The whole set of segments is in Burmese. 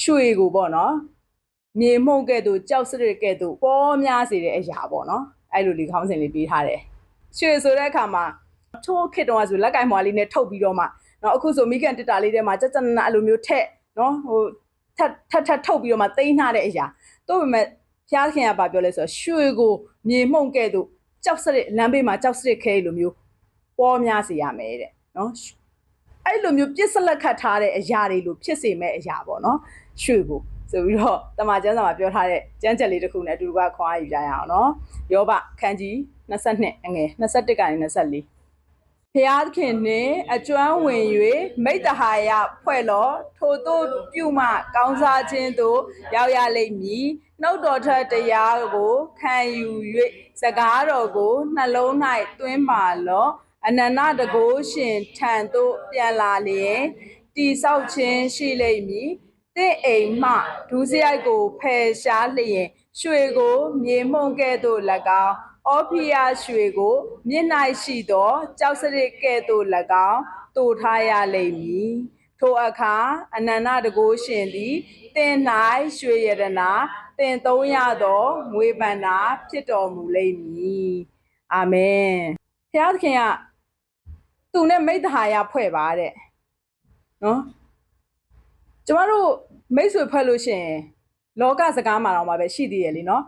ရွှေကိုပေါ့နော်မြေမှုန့်ကဲ့သို့ကြောက်စရစ်ကဲ့သို့ပေါ်များစေတဲ့အရာပေါ့နော်အဲ့လိုလေးခေါင်းစဉ်လေးပေးထားတယ်ရွှေဆိုတဲ့အခါမှာထိုးခစ်တော့ဆိုလက်ကင်မွာလေးနဲ့ထုတ်ပြီးတော့မှနော်အခုဆိုမိကန်တစ်တာလေးထဲမှာကြက်ကြက်နနအဲ့လိုမျိုးထက်နော်ဟိုထက်ထက်ထက်ထုတ်ပြီးတော့မှတိန်းထားတဲ့အရာတို့ပေမဲ့ဖျားခင်ကဘာပြောလဲဆိုတော့ရွှေကိုမြေမှုန့်ကဲ့သို့ကြောက်စရစ်လမ်းဘေးမှာကြောက်စရစ်ခဲလိုမျိုးပေါ်များစေရမယ်တဲ့နော် အဲ့လိုမျိုးပြစ်စလက်ခတ်ထားတဲ့အရာတွေလို့ဖြစ်စေမဲ့အရာပေါ့နော်ရွှေကိုဆိုပြီးတော့တမန်ကျမ်းစာမှာပြောထားတဲ့ကျမ်းချက်လေးတစ်ခုနဲ့အတူတူကခွန်အားယူကြရအောင်နော်ယောဘခန်းကြီး22အငယ်21ကနေ24ဖျားခင်နှင့်အကျွမ်းဝင်၍မိတ္တဟာယဖွဲ့လောထိုတို့ပြုမှကောင်းစားခြင်းသို့ရောက်ရလိမ့်မည်နှုတ်တော်ထက်တရားကိုခံယူ၍စကားတော်ကိုနှလုံး၌သွင်းပါလော အနန္တတကိုးရှင်ထံသို့ပြန်လာလျင်တိဆောက်ခြင်းရှိလိမ့်မည်တင့်အိမ်မှဒူးစရိုက်ကိုဖယ်ရှားလျင်ရွှေကိုမြေမှုန့်ကဲ့သို့၎င်းအောဖိယရွှေကိုမြင့်၌ရှိသောကြောက်စရစ်ကဲ့သို့၎င်းတူထားရလိမ့်မည်ထိုအခါအနန္တတကိုးရှင်သည်တင့်၌ရွှေရတနာတင်သုံးရသောငွေပန္နာဖြစ်တော်မူလိမ့်မည်အာမင်ဘုရားသခင်က သူနဲ့မိတ္တဟာယဖွဲ့ပါတဲ့နော်ကျမတို့မိတ်ဆွေဖွဲ့လို့ရှိရင်လောကစကားမှာတော့မှာပဲရှိသေးရဲ့လीနော်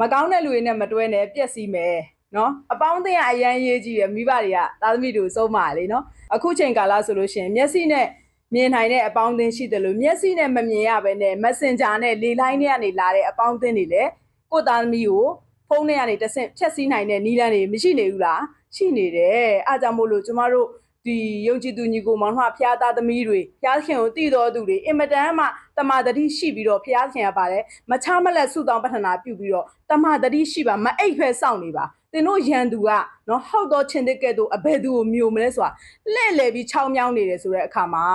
မကောင်းတဲ့လူတွေနဲ့မတွဲနဲ့ပြက်စီးမယ်နော်အပေါင်းအသင်းကအရန်ရေးကြည့်ရမိဘတွေကသားသမီးတို့စုံပါလေနော်အခုချိန်ကာလဆိုလို့ရှိရင်မျက်စိနဲ့မြင်နိုင်တဲ့အပေါင်းအသင်းရှိတယ်လို့မျက်စိနဲ့မမြင်ရဘဲနဲ့ Messenger နဲ့လေလိုင်းတွေကနေလာတဲ့အပေါင်းအသင်းတွေလည်းကိုယ့်သားသမီးကို ဖုန်းထဲကနေတစ်ဆင့်ဖြတ်စည်းနိုင်တဲ့နီးလန်းတွေမရှိနေဘူးလားရှိနေတယ်အားကြောင့်မို့လို့ကျမတို့ဒီယုံကြည်သူညီကိုမောင်နှမဖျားသားသမီးတွေဖျားခင်ကိုတည်တော်သူတွေအင်မတန်မှတမာတတိရှိပြီးတော့ဖျားခင်ကပါတယ်မချမလက်ဆုတောင်းပတ္ထနာပြုပြီးတော့တမာတတိရှိပါမအိတ်ဖဲစောင့်နေပါသင်တို့ရန်သူကနော်ဟောက်တော့ချင်းတဲ့ကဲ့သို့အဘယ်သူကိုမျိုးမလဲဆိုတာလှဲ့လေပြီးချောင်းမြောင်းနေတယ်ဆိုတဲ့အခါမှာ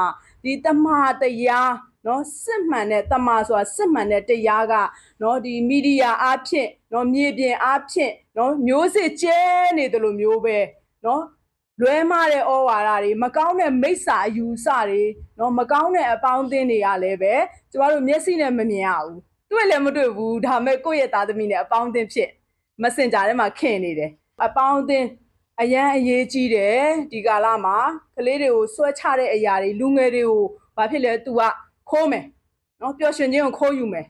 ဒီတမာတရား နော်စစ်မှန်တဲ့တမာဆိုတာစစ်မှန်တဲ့တရားကနော်ဒီမီဒီယာအားဖြင့်နော်မြေပြင်အားဖြင့်နော်မျိုးစစ်ကျဲနေတယ်လို့မျိုးပဲနော်လွဲမတဲ့ဩဝါဒတွေမကောင်းတဲ့မိစ္ဆာအယူဆတွေနော်မကောင်းတဲ့အပေါင်းအသင်းတွေကလည်းပဲကျမတို့မျက်စိနဲ့မမြင်ရဘူးတွေ့လည်းမတွေ့ဘူးဒါပေမဲ့ကိုယ့်ရဲ့သားသမီးနဲ့အပေါင်းအသင်းဖြစ် messenger ထဲမှာခင်နေတယ်အပေါင်းအသင်းအရန်အရေးကြီးတယ်ဒီကာလမှာကလေးတွေကိုဆွဲချတဲ့အရာတွေလူငယ်တွေကိုဘာဖြစ်လဲ तू က ခိုးမယ်နော်ပျော်ရွှင်ခြင်းကိုခိုးယူမယ်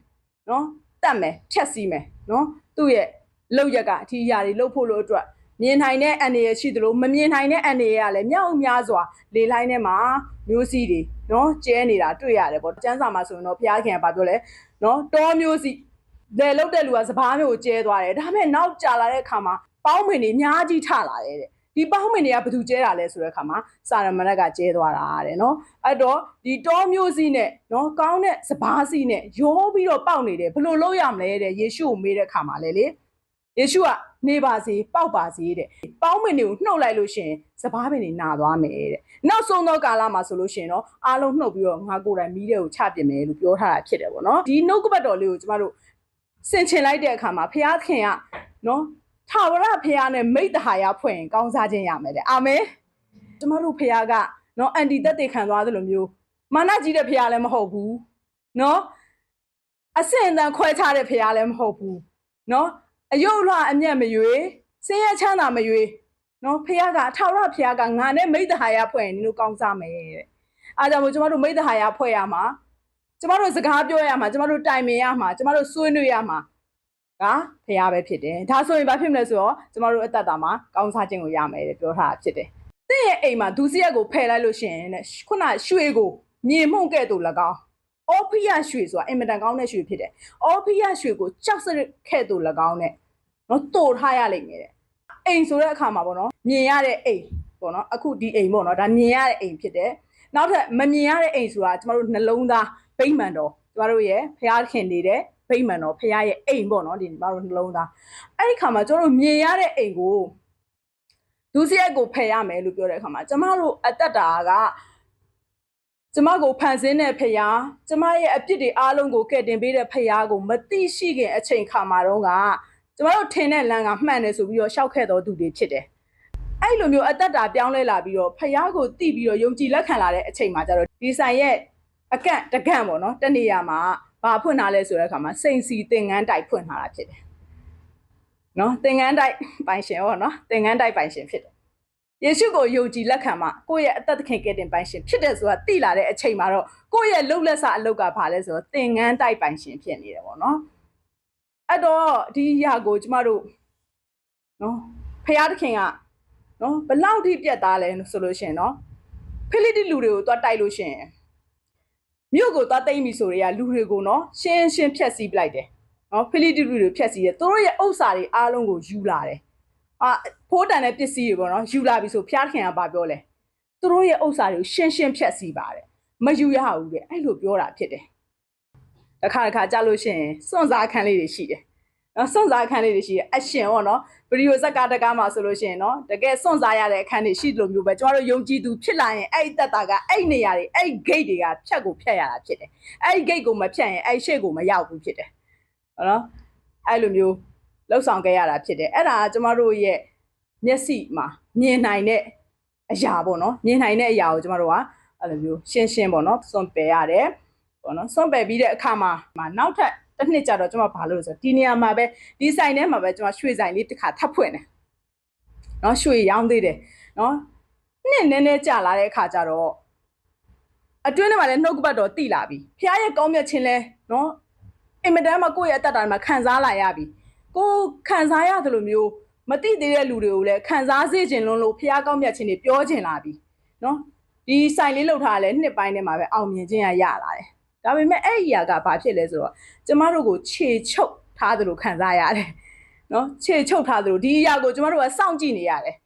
နော်တတ်မယ်ဖြတ်စည်းမယ်နော်သူ့ရဲ့လောက်ရက်ကအထီးအရာတွေလှုပ်ဖို့လို့အတွက်မြင်နိုင်တဲ့အန်ရယ်ရှိသလိုမမြင်နိုင်တဲ့အန်ရယ်ကလည်းမြောက်များစွာလေလိုင်းထဲမှာမျိုးစီးတွေနော်ကျဲနေတာတွေ့ရတယ်ပေါ့ကျန်းစာမှာဆိုရင်တော့ဘုရားခင်ကဘာပြောလဲနော်တောမျိုးစီလေလုတ်တဲ့လူကစပားမျိုးကိုကျဲသွားတယ်ဒါပေမဲ့နောက်ကြာလာတဲ့အခါမှာပေါင်းမင်တွေအများကြီးထလာတယ်တဲ့ ဒီပေါင်းမင်တွေကဘယ်သူကျဲတာလဲဆိုတဲ့အခါမှာစာရမဏတ်ကကျဲသွားတာတဲ့နော်အဲ့တော့ဒီတောမျိုးစီနဲ့နော်ကောင်းတဲ့စပားစီနဲ့ရောပြီးတော့ပေါက်နေတယ်ဘယ်လိုလုပ်ရမလဲတဲ့ယေရှုကိုမေးတဲ့အခါမှာလေလေယေရှုကနေပါစေပေါက်ပါစေတဲ့ပေါင်းမင်တွေကိုနှုတ်လိုက်လို့ရှိရင်စပားပင်တွေနာသွားမယ်တဲ့နောက်ဆုံးသောကာလမှာဆိုလို့ရှိရင်တော့အားလုံးနှုတ်ပြီးတော့ငါကိုယ်တိုင်မီးတဲ့ကိုချပြမယ်လို့ပြောထားတာဖြစ်တယ်ပေါ့နော်ဒီနှုတ်ကပတ်တော်လေးကိုကျမတို့ဆင်ချင်လိုက်တဲ့အခါမှာဖះခင်ကနော် ထာဝရဖះနဲ့မိတ္တဟာယဖွင့်ရင်ကောင်းစားခြင်းရမယ်တဲ့အာမင်ကျမတို့ဖះကနော်အန်တီတက်တေခံသွားသလိုမျိုးမာနကြီးတဲ့ဖះလည်းမဟုတ်ဘူးနော်အစင်အတန်ခွဲခြားတဲ့ဖះလည်းမဟုတ်ဘူးနော်အယုတ်လွှအမျက်မရွေဆင်းရဲချမ်းသာမရွေနော်ဖះကထာဝရဖះကငါနဲ့မိတ္တဟာယဖွင့်ရင်နင်တို့ကောင်းစားမယ်တဲ့အားကြောင့်မို့ကျမတို့မိတ္တဟာယဖွဲ့ရမှာကျမတို့စကားပြောရမှာကျမတို့တိုင်ပင်ရမှာကျမတို့ဆွေးနွေးရမှာ ကဖရားပဲဖြစ်တယ်ဒါဆိုရင်ဘာဖြစ်မလဲဆိုတော့ကျမတို့အသက်တာမှာကောင်းစားခြင်းကိုရမယ်တဲ့ပြောထားတာဖြစ်တယ်သင်ရဲ့အိမ်မှာဒုစရက်ကိုဖယ်လိုက်လို့ရှိရင်တဲ့ခုနရွှေကိုမြေမှုန့်ကဲ့သို့၎င်းအောဖိယရွှေဆိုတာအင်မတန်ကောင်းတဲ့ရွှေဖြစ်တယ်အောဖိယရွှေကိုကြောက်စခဲ့သို့၎င်းနဲ့နော်တိုးထားရလိမ့်မယ်တဲ့အိမ်ဆိုတဲ့အခါမှာပေါ့နော်မြင်ရတဲ့အိမ်ပေါ့နော်အခုဒီအိမ်ပေါ့နော်ဒါမြင်ရတဲ့အိမ်ဖြစ်တယ်နောက်ထပ်မမြင်ရတဲ့အိမ်ဆိုတာကျမတို့နှလုံးသားဗိမ္မာန်တော်ကျမတို့ရဲ့ဖျားခင်နေတဲ့ ဗိမ္မာန်တော်ဖျားရဲ့အိမ်ပေါ့နော်ဒီကျမတို့နှလုံးသားအဲ့ဒီခါမှာကျမတို့မြင်ရတဲ့အိမ်ကိုဒုစရိုက်ကိုဖယ်ရမယ်လို့ပြောတဲ့အခါမှာကျမတို့အသက်တာကကျမကိုဖန်ဆင်းတဲ့ဖျားကျမရဲ့အပြစ်တွေအားလုံးကိုကယ်တင်ပေးတဲ့ဖျားကိုမသိရှိခင်အချိန်ခါမှာတော့ကကျမတို့ထင်တဲ့လမ်းကမှန်တယ်ဆိုပြီးတော့ရှောက်ခဲ့တော်သူတွေဖြစ်တယ်အဲ့လိုမျိုးအသက်တာပြောင်းလဲလာပြီးတော့ဖျားကိုတိပြီးတော့ယုံကြည်လက်ခံလာတဲ့အချိန်မှာကျတော့ဒီဆိုင်ရဲ့အကန့်တကန့်ပေါ့နော်တနေရာမှာ ဘာဖွင့်ထားလဲဆိုတဲ့အခါမှာစိန်စီသင်ငန်းတိုက်ဖွင့်ထားတာဖြစ်တယ်နော်သင်ငန်းတိုက်ပိုင်ရှင်ပေါ့နော်သင်ငန်းတိုက်ပိုင်ရှင်ဖြစ်တယ်ယေရှုကိုယုံကြည်လက်ခံမှကိုယ့်ရဲ့အသက်သခင်ကယ်တင်ပိုင်ရှင်ဖြစ်တယ်ဆိုတာသိလာတဲ့အချိန်မှာတော့ကိုယ့်ရဲ့လှုပ်လက်စာအလုပ်ကဘာလဲဆိုတော့သင်ငန်းတိုက်ပိုင်ရှင်ဖြစ်နေတယ်ပေါ့နော်အဲ့တော့ဒီအရာကိုကျမတို့နော်ဖခင်သခင်ကနော်ဘယ်လောက်ထိပြတ်သားလဲဆိုလို့ရှရင်နော်ဖိလိတိလူတွေကိုသွားတိုက်လို့ရှရင် မြို့ကိုသွားသိမ့်ပြီဆိုတွေကလူတွေကိုနော်ရှင်းရှင်းဖြတ်စည်းပလိုက်တယ်နော်ဖိလိတိလူတွေဖြတ်စည်းတယ်သူတို့ရဲ့ဥစ္စာတွေအားလုံးကိုယူလာတယ်အာဖိုးတန်တဲ့ပစ္စည်းတွေပေါ့နော်ယူလာပြီဆိုဖျားခင်ကဘာပြောလဲသူတို့ရဲ့ဥစ္စာတွေကိုရှင်းရှင်းဖြတ်စည်းပါတယ်မယူရဘူးတဲ့အဲ့လိုပြောတာဖြစ်တယ်တစ်ခါတစ်ခါကြားလို့ရှိရင်စွန့်စားခန်းလေးတွေရှိတယ် နော်စွန့်စားခန်းလေးတွေရှိတယ်အရှင်ပေါ့နော်ဗီဒီယိုဇက်ကတကားမှာဆိုလို့ရှိရင်နော်တကယ်စွန့်စားရတဲ့အခန်းတွေရှိတယ်လို့မျိုးပဲကျမတို့ယုံကြည်သူဖြစ်လာရင်အဲ့ဒီတက်တာကအဲ့ဒီနေရာတွေအဲ့ဒီ gate တွေကဖြတ်ကိုဖြတ်ရတာဖြစ်တယ်အဲ့ဒီ gate ကိုမဖြတ်ရင်အဲ့ဒီရှေ့ကိုမရောက်ဘူးဖြစ်တယ်ဟုတ်နော်အဲ့လိုမျိုးလှုပ်ဆောင်ခဲ့ရတာဖြစ်တယ်အဲ့ဒါကကျမတို့ရဲ့မျက်စိမှာမြင်နိုင်တဲ့အရာပေါ့နော်မြင်နိုင်တဲ့အရာကိုကျမတို့ကအဲ့လိုမျိုးရှင်းရှင်းပေါ့နော်စွန့်ပယ်ရတယ်ပေါ့နော်စွန့်ပယ်ပြီးတဲ့အခါမှာမှာနောက်ထပ် တစ်နှစ်ကြာတော့ကျွန်မဘာလို့လဲဆိုတော့ဒီနေရာမှာပဲဒီဆိုင်ထဲမှာပဲကျွန်မရွှေဆိုင်လေးတစ်ခါထပ်ဖွင့်တယ်နော်ရွှေရောင်းသေးတယ်နော်နှစ်နည်းနည်းကြာလာတဲ့အခါကျတော့အတွင်းထဲမှာလည်းနှုတ်ကပတ်တော်တိလာပြီဖះရဲ့ကောင်းမြတ်ခြင်းလဲနော်အင်မတန်မှကိုယ့်ရဲ့အသက်တာမှာခံစားလာရပြီကိုယ်ခံစားရတယ်လို့မျိုးမတိသေးတဲ့လူတွေကိုလည်းခံစားစေခြင်းလုံးလို့ဖះကောင်းမြတ်ခြင်းတွေပြောခြင်းလာပြီနော်ဒီဆိုင်လေးလောက်ထားလဲနှစ်ပိုင်းထဲမှာပဲအောင်မြင်ခြင်းရရလာတယ် ဒါပေမဲ့အဲ့ဒီအရာကဘာဖြစ်လဲဆိုတော့ကျမတို့ကိုခြေချုပ်ထားသလိုခံစားရတယ်နော်ခြေချုပ်ထားသလိုဒီအရာကိုကျမတို့ကစောင့်ကြည့်နေရတယ်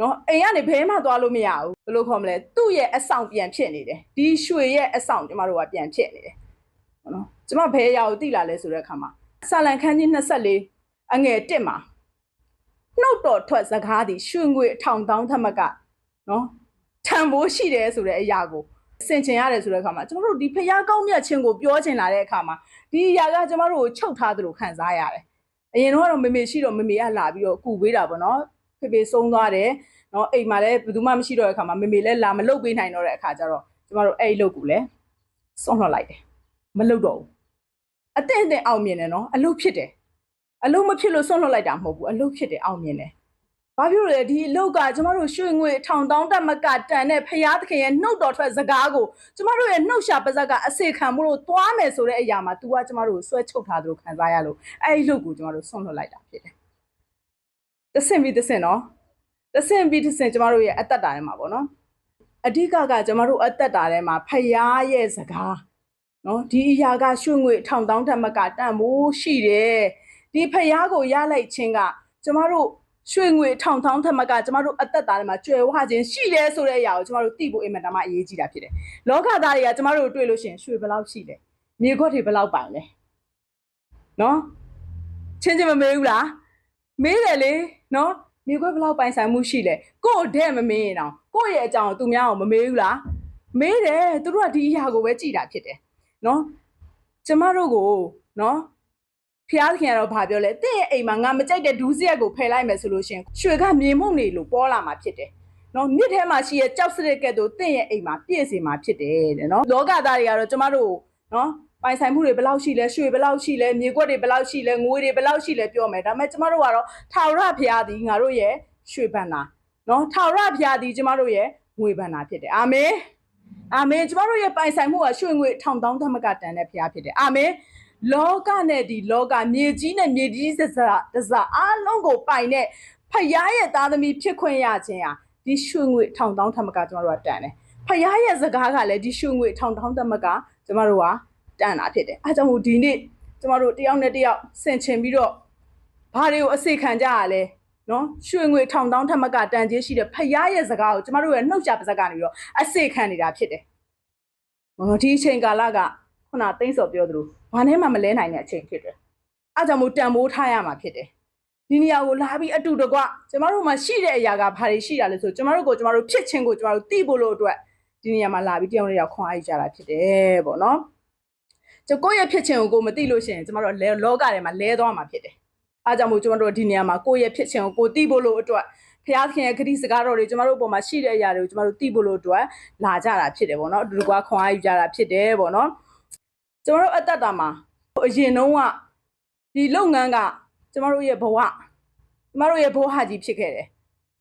နော်အိမ်ကနေဘဲမှသွားလို့မရဘူးဘယ်လိုခေါ်မလဲသူ့ရဲ့အဆောင်ပြန်ဖြစ်နေတယ်ဒီရွှေရဲ့အဆောင်ကျမတို့ကပြန်ဖြစ်နေတယ်နော်ကျမဘဲအရာကိုသိလာလဲဆိုတဲ့အခါမှာဆာလံခန်းကြီး24အငယ်1မှာနှုတ်တော်ထွက်စကားသည်ရွှေငွေအထောင်တောင်းထက်မကနော်ထံဖို့ရှိတယ်ဆိုတဲ့အရာကို ဆင်ခြင်ရတယ်ဆိုတဲ့အခါမှာကျွန်တော်တို့ဒီဖျားကောင်းမြတ်ခြင်းကိုပြောချင်လာတဲ့အခါမှာဒီအရာကကျွန်တော်တို့ကိုချုပ်ထားသလိုခံစားရတယ်။အရင်တော့မေမေရှိတော့မေမေကလာပြီးတော့ကူပေးတာပေါ့နော်။ဖေဖေဆုံးသွားတယ်။နော်အိမ်မှာလည်းဘယ်သူမှမရှိတော့တဲ့အခါမှာမေမေလည်းလာမလုပ်ပေးနိုင်တော့တဲ့အခါကျတော့ကျွန်တော်တို့အဲ့ဒီလုပ်ကူလည်းစွန့်လွှတ်လိုက်တယ်။မလုပ်တော့ဘူး။အတင်းအတင်းအောင်မြင်တယ်နော်။အလုပ်ဖြစ်တယ်။အလုပ်မဖြစ်လို့စွန့်လွှတ်လိုက်တာမဟုတ်ဘူး။အလုပ်ဖြစ်တယ်အောင်မြင်တယ်။ ဘာဖြစ်လို့လဲဒီအလောက်ကကျမတို့ရွှေငွေထောင်တောင်းတက်မကတန်တဲ့ဖရာသခင်ရဲ့နှုတ်တော်ထွက်စကားကိုကျမတို့ရဲ့နှုတ်ရှာပါဇက်ကအစေခံမှုလို့သွားမယ်ဆိုတဲ့အရာမှာ तू ကကျမတို့ကိုဆွဲချုပ်ထားသလိုခံစားရလို့အဲ့ဒီလို့ကိုကျမတို့ဆွန့်လွတ်လိုက်တာဖြစ်တယ်။တဆင့်ပြီးတဆင့်နော်တဆင့်ပြီးတဆင့်ကျမတို့ရဲ့အသက်တာထဲမှာပေါ့နော်အဓိကကကျမတို့အသက်တာထဲမှာဖရာရဲ့စကားနော်ဒီအရာကရွှေငွေထောင်တောင်းတက်မကတန်မိုးရှိတယ်ဒီဖရာကိုရလိုက်ခြင်းကကျမတို့ ရွှေငွေထောင်ထောင်းထက်မကကျမတို့အသက်တာထဲမှာကျွယ်ဝခြင်းရှိတယ်ဆိုတဲ့အရာကိုကျမတို့သိဖို့အင်မတန်မှအရေးကြီးတာဖြစ်တယ်။လောကသားတွေကကျမတို့တွေ့လို့ရှိရင်ရွှေဘယ်လောက်ရှိလဲ။မြေခွက်တွေဘယ်လောက်ပိုင်လဲ။နော်။ချင်းချင်းမမေးဘူးလား။မေးတယ်လေနော်။မြေခွက်ဘယ်လောက်ပိုင်ဆိုင်မှုရှိလဲ။ကို့တဲ့မမေးရင်တော့ကို့ရဲ့အကြောင်းကိုသူများအောင်မမေးဘူးလား။မေးတယ်သူတို့ကဒီအရာကိုပဲကြည်တာဖြစ်တယ်။နော်။ကျမတို့ကိုနော် ဖျားခင်ကတော့ဘာပြောလဲတင့်ရဲ့အိမ်မှာငါမကြိုက်တဲ့ဒူးစရက်ကိုဖယ်လိုက်မယ်ဆိုလို့ရှရင်ရွှေကမြေမှုန့်နေလို့ပေါ်လာမှာဖြစ်တယ်နော်မြစ်ထဲမှာရှိရဲ့ကြောက်စရက်ကဲ့သို့တင့်ရဲ့အိမ်မှာပြည့်စေမှာဖြစ်တယ်တဲ့နော်လောကသားတွေကတော့ကျမတို့နော်ပိုင်ဆိုင်မှုတွေဘယ်လောက်ရှိလဲရွှေဘယ်လောက်ရှိလဲမြေကွက်တွေဘယ်လောက်ရှိလဲငွေတွေဘယ်လောက်ရှိလဲပြောမယ်ဒါပေမဲ့ကျမတို့ကတော့ထာဝရဘုရားသည်ငါတို့ရဲ့ရွှေဘဏ္ဍာနော်ထာဝရဘုရားသည်ကျမတို့ရဲ့ငွေဘဏ္ဍာဖြစ်တယ်အာမင်အာမင်ကျမတို့ရဲ့ပိုင်ဆိုင်မှုကရွှေငွေထောင်တောင်းသမကတန်တဲ့ဘုရားဖြစ်တယ်အာမင် လောကနဲ့ဒီလောကမြေကြီးနဲ့မြေကြီးစစတစအားလုံးကိုပိုင်တဲ့ဖယားရဲ့သားသမီးဖြစ်ခွင့်ရခြင်းဟာဒီရွှေငွေထောင်တောင်းသမကကျမတို့ကတန်တယ်ဖယားရဲ့စကားကလည်းဒီရွှေငွေထောင်တောင်းသမကကျမတို့ကတန်တာဖြစ်တယ်အဲကြောင့်မို့ဒီနေ့ကျမတို့တယောက်နဲ့တယောက်ဆင်ခြင်ပြီးတော့ဘာတွေကိုအစေခံကြရလဲနော်ရွှေငွေထောင်တောင်းထက်မကတန်ကြီးရှိတဲ့ဖယားရဲ့စကားကိုကျမတို့ရဲ့နှုတ်ချပါစကနေပြီးတော့အစေခံနေတာဖြစ်တယ်။ဟောဒီအချိန်ကာလက ခုနသိန်းစော်ပြောသလိုဘာနဲ့မှမလဲနိုင်တဲ့အချိန်ဖြစ်တယ်။အဲကြောင့်မို့တန်မိုးထားရမှာဖြစ်တယ်။ဒီနေရာကိုလာပြီးအတူတကွကျမတို့မှာရှိတဲ့အရာကဘာတွေရှိတာလဲဆိုကျမတို့ကိုကျမတို့ဖြစ်ချင်းကိုကျမတို့သိဖို့လို့အတွက်ဒီနေရာမှာလာပြီးတယောက်နဲ့တယောက်ခွန်အားယူကြတာဖြစ်တယ်ပေါ့နော်။ကျကိုယ့်ရဲ့ဖြစ်ချင်းကိုကိုမသိလို့ရှိရင်ကျမတို့လောကထဲမှာလဲသွားမှာဖြစ်တယ်။အားကြောင့်မို့ကျွန်တော်တို့ဒီနေရာမှာကိုယ့်ရဲ့ဖြစ်ခြင်းကိုကိုသိဖို့လို့အတွက်ဖျားခင်ရဲ့ဂတိစကားတော်တွေကျမတို့အပေါ်မှာရှိတဲ့အရာတွေကိုကျမတို့သိဖို့လို့အတွက်လာကြတာဖြစ်တယ်ပေါ့နော်အတူတကွာခွန်အားယူကြတာဖြစ်တယ်ပေါ့နော် ကျမတို့အတ္တတာမှာအရင်တုန်းကဒီလုပ်ငန်းကကျမတို့ရဲ့ဘဝကျမတို့ရဲ့ဘဝကြီးဖြစ်ခဲ့တယ်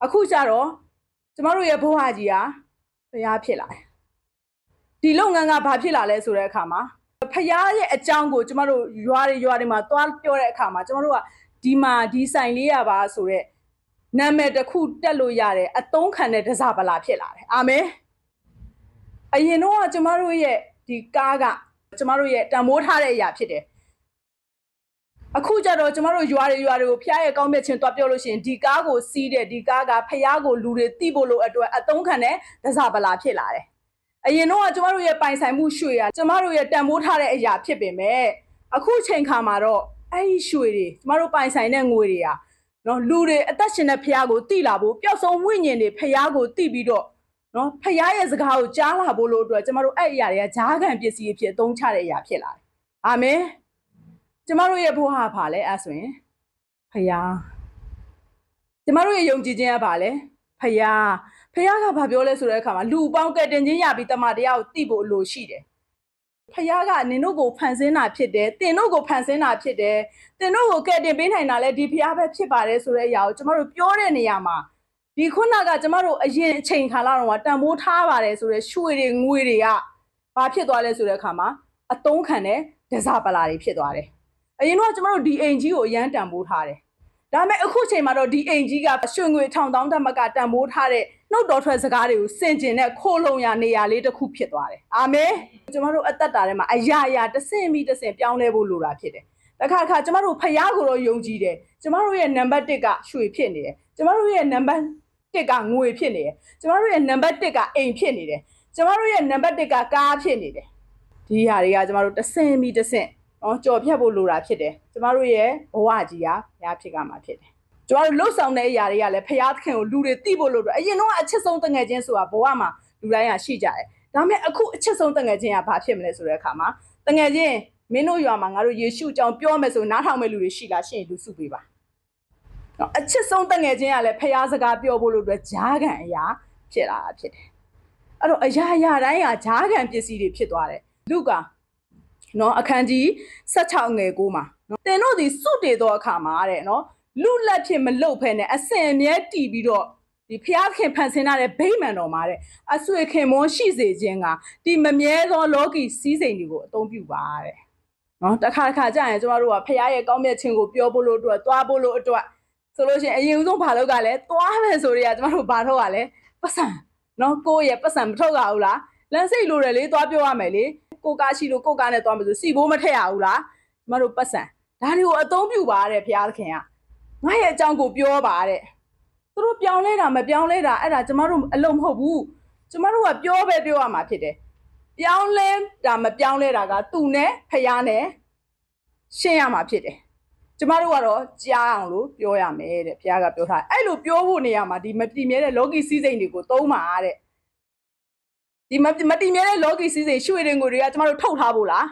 အခုကျတော့ကျမတို့ရဲ့ဘဝကြီးဟာဖျားဖြစ်လာတယ်ဒီလုပ်ငန်းကဘာဖြစ်လာလဲဆိုတဲ့အခါမှာဖျားရဲ့အကြောင်းကိုကျမတို့ရွာတွေရွာတွေမှာသွားပြောတဲ့အခါမှာကျမတို့ကဒီမှာဒီဆိုင်လေးရပါဆိုတဲ့နာမည်တစ်ခုတက်လို့ရတယ်အသုံးခံတဲ့ဒဇပလာဖြစ်လာတယ်အာမင်အရင်တော့ကကျမတို့ရဲ့ဒီကားက ကျမတို့ရဲ့တန်မိုးထားတဲ့အရာဖြစ်တယ်အခုကျတော့ကျမတို့ရွာတွေရွာတွေကိုဖျားရဲ့ကောင်းမြတ်ခြင်းတွားပြောလို့ရှိရင်ဒီကားကိုစီးတဲ့ဒီကားကဖျားကိုလူတွေတိဖို့လို့အတွက်အသုံးခံတဲ့ဒဇပလာဖြစ်လာတယ်အရင်တော့ကကျမတို့ရဲ့ပိုင်ဆိုင်မှုရွှေရကျမတို့ရဲ့တန်မိုးထားတဲ့အရာဖြစ်ပေမဲ့အခုချိန်ခါမှာတော့အဲ့ဒီရွှေတွေကျမတို့ပိုင်ဆိုင်တဲ့ငွေတွေဟာနော်လူတွေအသက်ရှင်တဲ့ဖះကိုတိလာဖို့ပျောက်ဆုံးဝိညာဉ်တွေဖះကိုတိပြီးတော့ နော်ဖះရဲ့စကားကိုကြားလာဖို့လို့အတွက်ကျမတို့အဲ့အရာတွေကဂျားခံပစ္စည်းအဖြစ်အသုံးချတဲ့အရာဖြစ်လာတယ်။အာမင်။ကျမတို့ရဲ့ဘဝဟာဘာလဲအဲ့ဆိုရင်ဖះကျမတို့ရဲ့ယုံကြည်ခြင်းကဘာလဲဖះဖះကဘာပြောလဲဆိုတဲ့အခါမှာလူပေါင်းကဲ့တင်ခြင်းရပြီးတမန်တရားကိုတိဖို့အလိုရှိတယ်။ဖះကနင်တို့ကိုဖန်ဆင်းတာဖြစ်တယ်။တင်တို့ကိုဖန်ဆင်းတာဖြစ်တယ်။တင်တို့ကိုကဲတင်ပေးနိုင်တာလဲဒီဖျားပဲဖြစ်ပါတယ်ဆိုတဲ့အရာကိုကျမတို့ပြောတဲ့နေရာမှာ ဒီခုနကကျမတို့အရင်အချိန်ခါလာတော့ကတန်ဖိုးထားပါတယ်ဆိုတဲ့ရွှေတွေငွေတွေကဘာဖြစ်သွားလဲဆိုတဲ့အခါမှာအတုံးခံတဲ့ဒဇပလာတွေဖြစ်သွားတယ်။အရင်တော့ကျမတို့ဒီအိမ်ကြီးကိုအရန်တန်ဖိုးထားတယ်။ဒါပေမဲ့အခုချိန်မှာတော့ဒီအိမ်ကြီးကရွှေငွေထောင်တောင်းတမကတန်ဖိုးထားတဲ့နှုတ်တော်ထွက်စကားတွေကိုစင်ကျင်တဲ့ခိုးလုံရနေရာလေးတစ်ခုဖြစ်သွားတယ်။အာမင်။ကျမတို့အသက်တာထဲမှာအရာရာတစ်ဆင့်ပြီးတစ်ဆင့်ပြောင်းလဲဖို့လိုတာဖြစ်တယ်။တခါခါကျမတို့ဖျားကိုတော့ယုံကြည်တယ်ကျမတို့ရဲ့နံပါတ်1ကရွှေဖြစ်နေတယ်ကျမတို့ရဲ့နံပါတ် 1ကငွေဖြစ်နေတယ်ကျမတို့ရဲ့နံပါတ်1ကအိမ်ဖြစ်နေတယ်ကျမတို့ရဲ့နံပါတ်1ကကားဖြစ်နေတယ်ဒီဟာတွေကကျမတို့တစ်ဆင့်ပြီးတစ်ဆင့်နော်ကြော်ဖြတ်ဖို့လိုတာဖြစ်တယ်ကျမတို့ရဲ့ဘဝကြီးဟာဖျားဖြစ်ကမှာဖြစ်တယ်ကျမတို့လှုပ်ဆောင်တဲ့အရာတွေကလည်းဖျားသခင်ကိုလူတွေသိဖို့လို့တော့အရင်တော့အချစ်ဆုံးတငယ်ချင်းဆိုတာဘဝမှာလူတိုင်းကရှိကြတယ်ဒါပေမဲ့အခုအချစ်ဆုံးတငယ်ချင်းကဘာဖြစ်မလဲဆိုတဲ့အခါမှာတငယ်ချင်းမင်းတို့ရွာမှာငါတို့ယေရှုအကြောင်းပြောမယ်ဆိုနားထောင်မဲ့လူတွေရှိလားရှင့်လူစုပေးပါ နော်အချစ်ဆုံးတငယ်ချင်းကလည်းဖျားစကားပြောဖို့လို့အတွက်ဂျားကန်အရာဖြစ်လာတာဖြစ်တယ်အဲ့တော့အရာရာတိုင်းဟာဂျားကန်ပစ္စည်းတွေဖြစ်သွားတယ်လူကနော်အခန်းကြီး16ငယ်9မှာနော်တင်တို့ဒီစုတည်သောအခါမှာတဲ့နော်လူလက်ဖြစ်မလုတ်ဖဲနဲ့အစင်အမြဲတီးပြီးတော့ဒီဖျားခင်ဖန်ဆင်းထားတဲ့ဗိမာန်တော်မှာတဲ့အဆွေခင်မွန်းရှိစေခြင်းကဒီမမြဲသောလောကီစည်းစိမ်တွေကိုအသုံးပြုပါတဲ့နော်တစ်ခါတစ်ခါကြာရင်ကျမတို့ကဖခင်ရဲ့ကောင်းမြတ်ခြင်းကိုပြောဖို့လို့အတွက်သွားဖို့လို့အတွက် ဆိုလို့ရှိရင်အရင်ဆုံးဘာလုပ်ကလဲသွားမယ်ဆိုတွေကကျမတို့ဘာထုတ်ရလဲပတ်စံနော်ကိုယ့်ရဲ့ပတ်စံမထုတ်ရဘူးလားလမ်းစိတ်လိုတယ်လေသွားပြောရမယ်လေကိုကားရှိလို့ကိုကားနဲ့သွားမယ်ဆိုစီဘိုးမထည့်ရဘူးလားကျမတို့ပတ်စံဒါတွေကိုအသုံးပြုပါတဲ့ဖခင်သခင်ကငါရဲ့အကြောင်းကိုပြောပါတဲ့သူတို့ပြောင်းလဲတာမပြောင်းလဲတာအဲ့ဒါကျမတို့အလုံးမဟုတ်ဘူးကျမတို့ကပြောပဲပြောရမှာဖြစ်တယ်ပြောင်းလဲတာမပြောင်းလဲတာကသူနဲ့ဖះနဲ့ရှင်းရမှာဖြစ်တယ် ကျမတို့ကတော့ကြားအောင်လို့ပြောရမယ်တဲ့ဖះကပြောထားတယ်အဲ့လိုပြောဖို့နေရာမှာဒီမတည်မြဲတဲ့လောကီစည်းစိမ်တွေကိုသုံးပါတဲ့ဒီမမတည်မြဲတဲ့လောကီစည်းစိမ်ရွှေတွေကိုတွေကကျမတို့ထုတ်ထားဖို့လား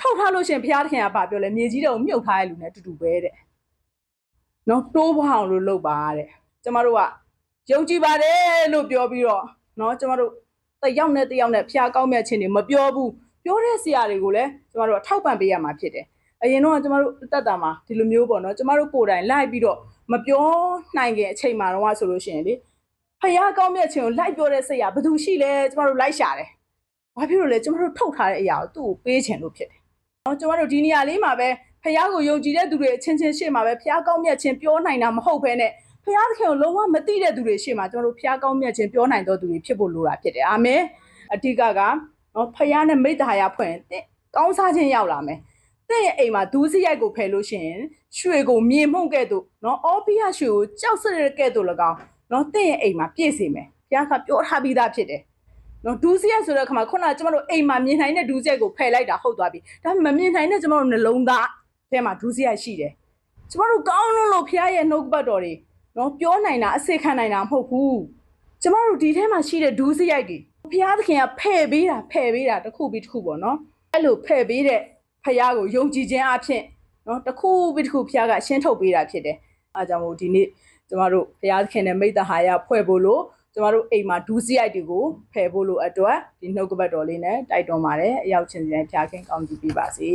ထုတ်ထားလို့ရှရင်ဖះသခင်ကဘာပြောလဲမြေကြီးတုံမြုပ်ထားတဲ့လူနဲ့အတူတူပဲတဲ့နော်တိုးပွားအောင်လို့လုပ်ပါတဲ့ကျမတို့ကယုံကြည်ပါတယ်လို့ပြောပြီးတော့နော်ကျမတို့တယောက်နဲ့တယောက်နဲ့ဖျားကောင်းမြတ်ခြင်းတွေမပြောဘူးပြောတဲ့ဆရာတွေကိုလည်းကျမတို့ကထောက်ပံ့ပေးရမှာဖြစ်တယ် အရင်တော့ကျမတို့အသက်တာမှာဒီလိုမျိုးပေါ့နော်ကျမတို့ကိုယ်တိုင်လိုက်ပြီးတော့မပြောနိုင်ခင်အချိန်မှာတော့ဆိုလို့ရှိရင်လေဖျားကောင်းမြတ်ခြင်းကိုလိုက်ပြောတဲ့စိတ်ကဘယ်သူရှိလဲကျမတို့လိုက်ရှာတယ်ဘာဖြစ်လို့လဲကျမတို့ထုတ်ထားတဲ့အရာကိုသူ့ကိုပေးခြင်းလို့ဖြစ်တယ်နော်ကျမတို့ဒီနေရာလေးမှာပဲဖျားကိုယုံကြည်တဲ့သူတွေအချင်းချင်းရှေ့မှာပဲဖျားကောင်းမြတ်ခြင်းပြောနိုင်တာမဟုတ်ဘဲနဲ့ဖျားသခင်ကိုလုံးဝမသိတဲ့သူတွေရှေ့မှာကျမတို့ဖျားကောင်းမြတ်ခြင်းပြောနိုင်တော့သူတွေဖြစ်ဖို့လိုတာဖြစ်တယ်အာမင်အဓိကကနော်ဖယားနဲ့မိတ္တာဟာရဖွင့်တဲ့ကောင်းစားခြင်းရောက်လာမယ် တဲ့ရဲ့အိမ်မှာဒူးစရိုက်ကိုဖယ်လို့ရှိရင်ရွှေကိုမြေမှုန့်ကဲ့သို့နော်အော်ဘီယာရွှေကိုကြောက်စရကဲ့သို့၎င်းနော်တဲ့ရဲ့အိမ်မှာပြည့်စေမယ်ဘုရားကပြောထားပြီးသားဖြစ်တယ်နော်ဒူးစရိုက်ဆိုတဲ့အခါမှာခုနကကျမတို့အိမ်မှာမြင်နိုင်တဲ့ဒူးစရိုက်ကိုဖယ်လိုက်တာဟုတ်သွားပြီဒါပေမဲ့မမြင်နိုင်တဲ့ကျမတို့နှလုံးသားထဲမှာဒူးစရိုက်ရှိတယ်ကျမတို့ကောင်းလုံးလို့ဘုရားရဲ့နှုတ်ကပတ်တော်တွေနော်ပြောနိုင်တာအစေခံနိုင်တာမဟုတ်ဘူးကျမတို့ဒီထဲမှာရှိတဲ့ဒူးစရိုက်တွေဘုရားသခင်ကဖယ်ပေးတာဖယ်ပေးတာတစ်ခုပြီးတစ်ခုပေါ့နော်အဲ့လိုဖယ်ပေးတဲ့ ဖရားကိုယုံကြည်ခြင်းအဖြစ်နော်တစ်ခုပြီးတစ်ခုဘုရားကရှင်းထုတ်ပေးတာဖြစ်တယ်အားကြောင့်မို့ဒီနေ့ကျမတို့ဘုရားသခင်နဲ့မိတ္တဟာယဖွဲ့ဖို့လို့ကျမတို့အိမ်မှာဒူးစရိုက်တွေကိုဖယ်ဖို့လို့အတွက်ဒီနှုတ်ကပတ်တော်လေးနဲ့တိုက်တွန်းပါတယ်အရောက်ချင်းချင်းဖျားခင်ကောင်းကြည့်ပေးပါစေ